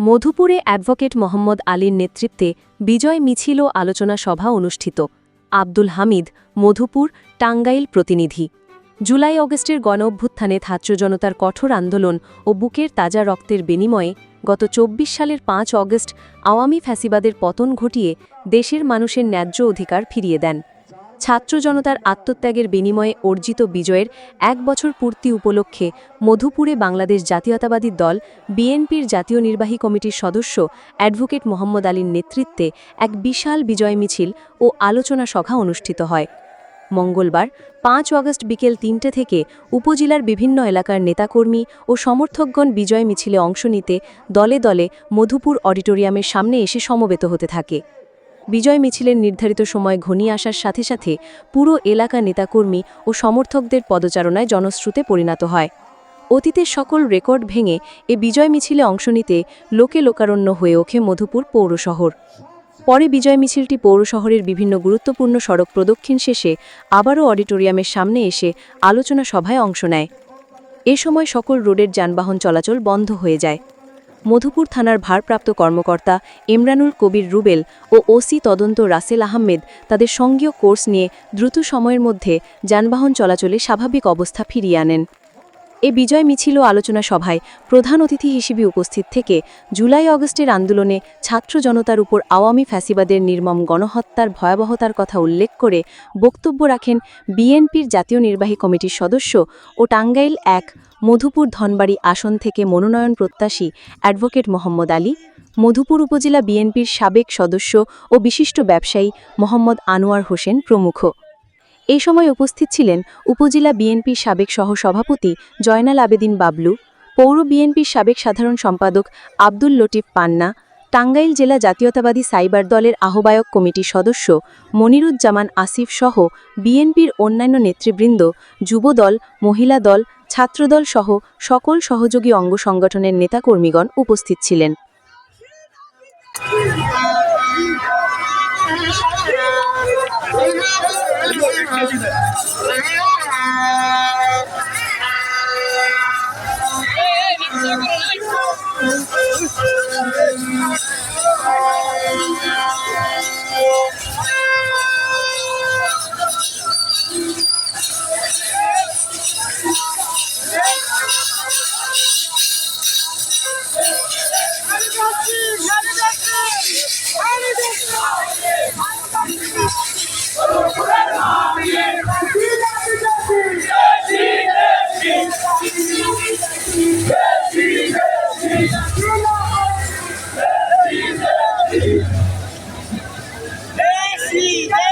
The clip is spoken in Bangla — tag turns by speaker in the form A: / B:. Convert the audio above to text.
A: মধুপুরে অ্যাডভোকেট মোহাম্মদ আলীর নেতৃত্বে বিজয় মিছিল ও আলোচনা সভা অনুষ্ঠিত। আব্দুল হামিদ, মধুপুর, টাঙ্গাইল প্রতিনিধি। জুলাই অগস্টের গণ অভ্যুত্থানে জনতার কঠোর আন্দোলন ও বুকের তাজা রক্তের বিনিময়ে গত চব্বিশ সালের পাঁচ অগস্ট আওয়ামী ফ্যাসিবাদের পতন ঘটিয়ে দেশের মানুষের ন্যায্য অধিকার ফিরিয়ে দেন। ছাত্র জনতার আত্মত্যাগের বিনিময়ে অর্জিত বিজয়ের এক বছর পূর্তি উপলক্ষে মধুপুরে বাংলাদেশ জাতীয়তাবাদী দল, বিএনপির জাতীয় নির্বাহী কমিটির সদস্য অ্যাডভোকেট মোহাম্মদ আলীর নেতৃত্বে এক বিশাল বিজয় মিছিল ও আলোচনা সভা অনুষ্ঠিত হয়। মঙ্গলবার পাঁচ আগস্ট বিকেল তিনটে থেকে উপজেলার বিভিন্ন এলাকার নেতাকর্মী ও সমর্থকগণ বিজয় মিছিলে অংশ নিতে দলে দলে মধুপুর অডিটোরিয়ামের সামনে এসে সমবেত হতে থাকে। বিজয় মিছিলের নির্ধারিত সময় ঘনিয়ে আসার সাথে সাথে পুরো এলাকা নেতাকর্মী ও সমর্থকদের পদচারণায় জনশ্রুতে পরিণত হয়। অতীতের সকল রেকর্ড ভেঙে এ বিজয় মিছিলে অংশ নিতে লোকে লোকারণ্য হয়ে ওঠে মধুপুর পৌর শহর। পরে বিজয় মিছিলটি পৌর শহরের বিভিন্ন গুরুত্বপূর্ণ সড়ক প্রদক্ষিণ শেষে আবারও অডিটোরিয়ামের সামনে এসে আলোচনা সভায় অংশ নেয়। এ সময় সকল রোডের যানবাহন চলাচল বন্ধ হয়ে যায়। মধুপুর থানার ভারপ্রাপ্ত কর্মকর্তা ইমরানুল কবির রুবেল ও ওসি তদন্ত রাসেল আহমেদ তাদের সঙ্গীয় কোর্স নিয়ে দ্রুত সময়ের মধ্যে যানবাহন চলাচলে স্বাভাবিক অবস্থা ফিরিয়ে আনেন। এ বিজয় মিছিল ও আলোচনা সভায় প্রধান অতিথি হিসেবে উপস্থিত থেকে জুলাই অগস্টের আন্দোলনে ছাত্র জনতার উপর আওয়ামী ফ্যাসিবাদের নির্মম গণহত্যার ভয়াবহতার কথা উল্লেখ করে বক্তব্য রাখেন বিএনপির জাতীয় নির্বাহী কমিটির সদস্য ও টাঙ্গাইল এক মধুপুর ধনবাড়ি আসন থেকে মনোনয়ন প্রত্যাশী অ্যাডভোকেট মোহাম্মদ আলী, মধুপুর উপজেলা বিএনপির সাবেক সদস্য ও বিশিষ্ট ব্যবসায়ী মোহাম্মদ আনোয়ার হোসেন প্রমুখ। এই সময় উপস্থিত ছিলেন উপজেলা বিএনপির সাবেক সহসভাপতি জয়নাল আবেদিন বাবলু, পৌর বিএনপির সাবেক সাধারণ সম্পাদক আব্দুল লটিফ পান্না, টাঙ্গাইল জেলা জাতীয়তাবাদী সাইবার দলের আহ্বায়ক কমিটির সদস্য মনিরুজ্জামান আসিফ সহ বিএনপির অন্যান্য নেতৃবৃন্দ, যুবদল, মহিলা দল, ছাত্রদল সহ সকল সহযোগী অঙ্গ সংগঠনের নেতাকর্মীগণ উপস্থিত ছিলেন।
B: Thank you. Brasil!